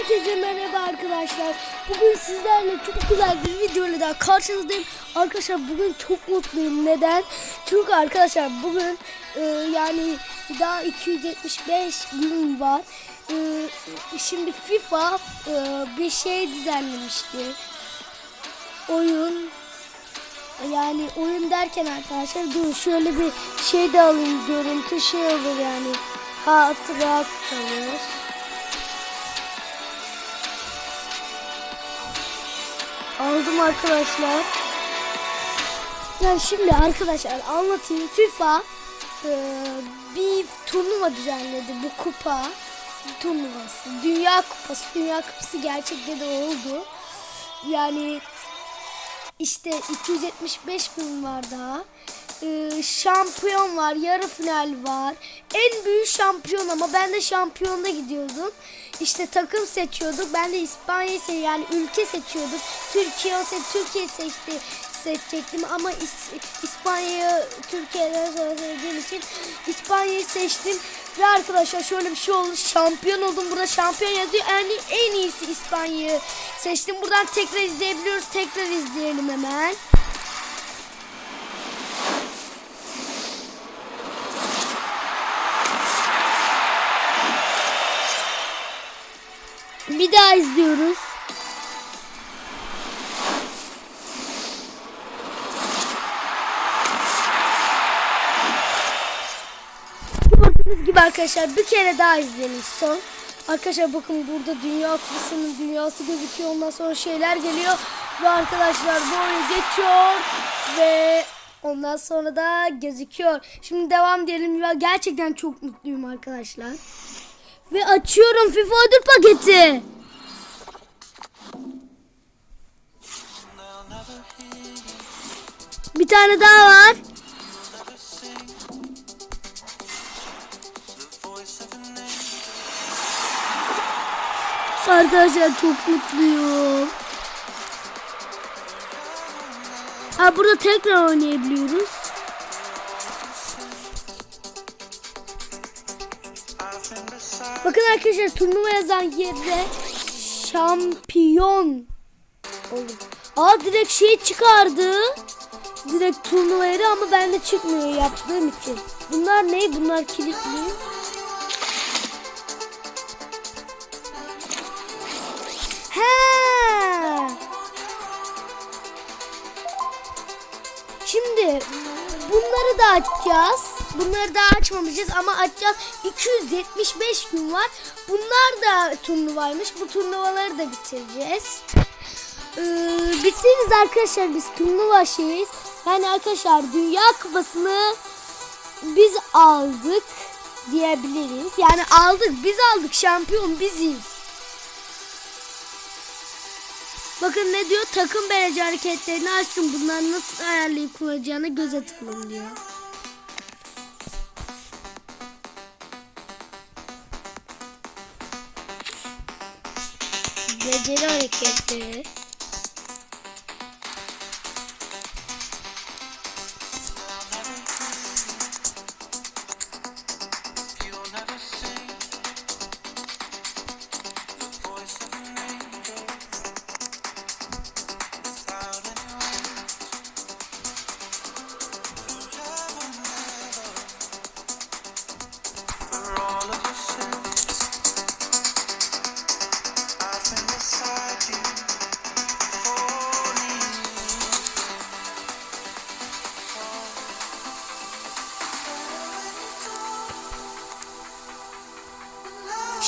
Herkese merhaba arkadaşlar. Bugün sizlerle çok güzel bir videoyla daha karşınızdayım. Arkadaşlar bugün çok mutluyum. Neden? Çünkü arkadaşlar bugün e, yani daha 275 gün var. E, şimdi FIFA e, bir şey düzenlemişti. Oyun yani oyun derken arkadaşlar dur şöyle bir şey de alayım görüntü şey olur yani hatıra kalır. Aldım arkadaşlar. Yani şimdi arkadaşlar anlatayım. FIFA e, bir turnuva düzenledi bu kupa turnuvası. Dünya kupası. Dünya kupası gerçekte de oldu. Yani işte 275 gün var daha. Ee, şampiyon var, yarı final var. En büyük şampiyon ama ben de şampiyonda gidiyordum. İşte takım seçiyorduk. Ben de İspanya'yı seçiyordum. Yani ülke seçiyorduk. Türkiye olsa Türkiye seçti seçecektim ama İs- İspanya'yı Türkiye'den sonra sevdiğim için İspanya'yı seçtim ve arkadaşlar şöyle bir şey oldu şampiyon oldum burada şampiyon yazıyor yani en iyisi İspanya'yı seçtim buradan tekrar izleyebiliyoruz tekrar izleyelim hemen daha izliyoruz Gördüğünüz gibi arkadaşlar bir kere daha izleyelim son. Arkadaşlar bakın burada Dünya Kupası'nın dünyası gözüküyor. Ondan sonra şeyler geliyor. Ve arkadaşlar böyle geçiyor. Ve ondan sonra da gözüküyor. Şimdi devam diyelim. Ya gerçekten çok mutluyum arkadaşlar. Ve açıyorum FIFA ödül paketi. Tane daha var. Arkadaşlar çok mutluyum. Ha burada tekrar oynayabiliyoruz. Bakın arkadaşlar turnuva yazan yerde şampiyon olur. Aa direkt şey çıkardı. Direkt turnuva yeri ama bende çıkmıyor yaptığım için. Bunlar ne? Bunlar kilitli. He. Şimdi bunları da açacağız. Bunları da açmamışız ama açacağız. 275 gün var. Bunlar da turnuvaymış. Bu turnuvaları da bitireceğiz. Ee, bitiririz arkadaşlar biz turnuva şeyiz. Yani arkadaşlar Dünya Kupası'nı biz aldık diyebiliriz. Yani aldık biz aldık şampiyon biziz. Bakın ne diyor? Takım belirci hareketlerini açtım. Bunları nasıl ayarlayıp kullanacağına göze tıklayın diyor. Beceri hareketleri.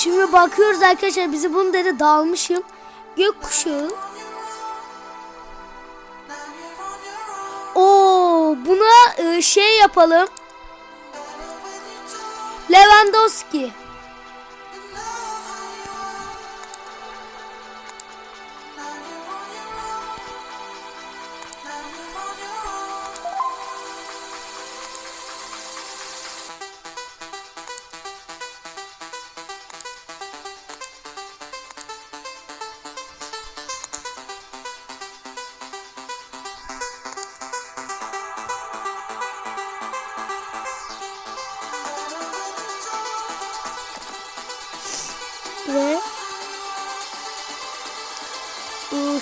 Şimdi bakıyoruz arkadaşlar bizi bunu dedi dalmışım. Gökkuşağı. Oo buna e, şey yapalım. Lewandowski.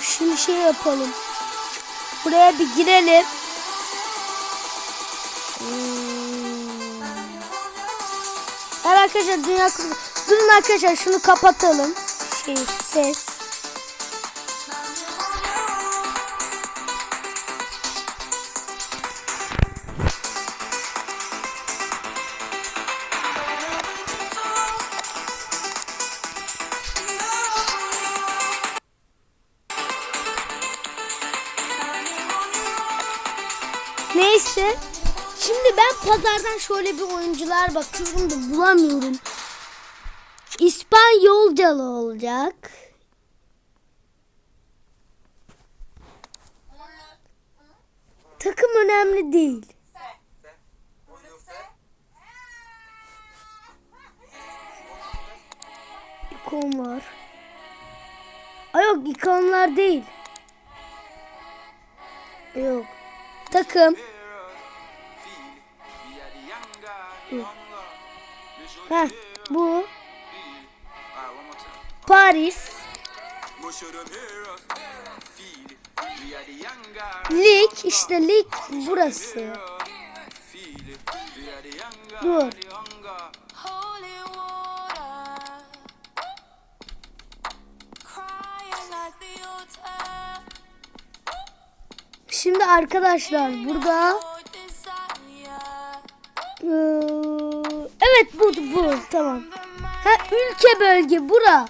Şimdi şey yapalım. Buraya bir girelim. Hmm. Evet arkadaşlar dünya. Durun arkadaşlar şunu kapatalım. Şey ses. Neyse. Şimdi ben pazardan şöyle bir oyuncular bakıyorum da bulamıyorum. İspanyolcalı olacak. Takım önemli değil. İkon var. Ay yok ikonlar değil. Yok. Takım. Heh, bu Paris Lig işte lig burası. Dur. Şimdi arkadaşlar burada evet bu bu tamam. Ha ülke bölge bura.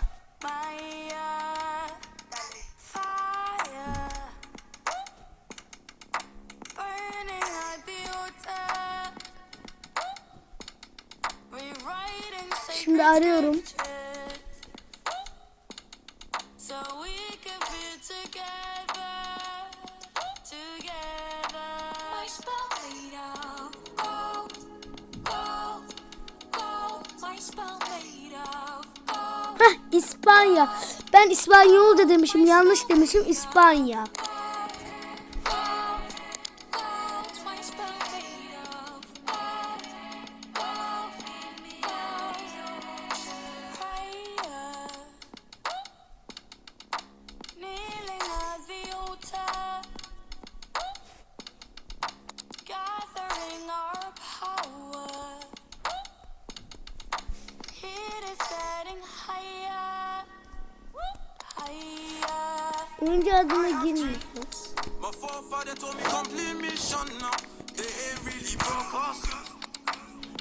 my uh, İspanya. Ben İspanyolca demişim yanlış demişim İspanya. Really broke us.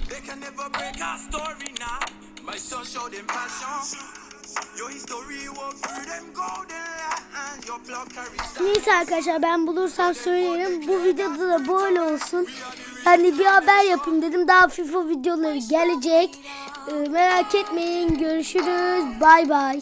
They can never break our story now. My son showed them passion. Your history walk through them golden lines. Your blood carries Neyse arkadaşlar ben bulursam söylerim. Bu videoda da böyle olsun. Hani bir haber yapayım dedim. Daha FIFA videoları gelecek. Ee, merak etmeyin. Görüşürüz. Bay bay.